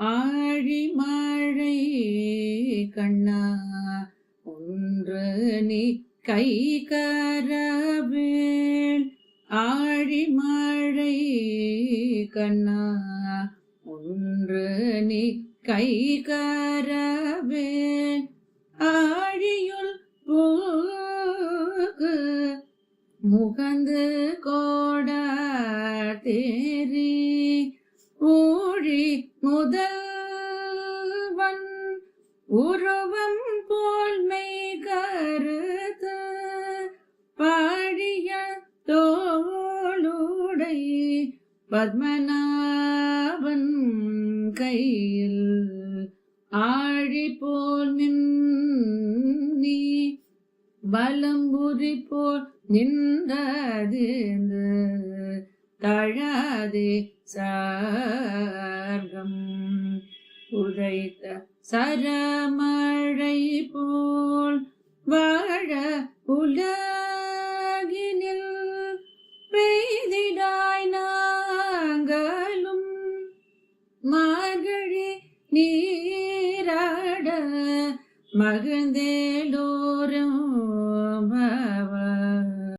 ஆழிமழை கண்ணா ஒன்று நீ கை கரவேல். ஆழிமழை கண்ணா ஒன்று நீ கை கரவேல். ஆழியுள் போகு முகந்து கோட தேரி ஊழி முதல்வன் உருவம் போல் மெய் பாழிய தோளுடை பத்மநாபன் கையில் ஆழி போல் நின் பலம்புரி போல் நின்றது தழாதே சார்கம். உதைத்த சரமழை போல் வாழ உலகினில் பெய்திடாய் நாங்களும் மார்கழி நீராட மகிழ்ந்தேலோரும்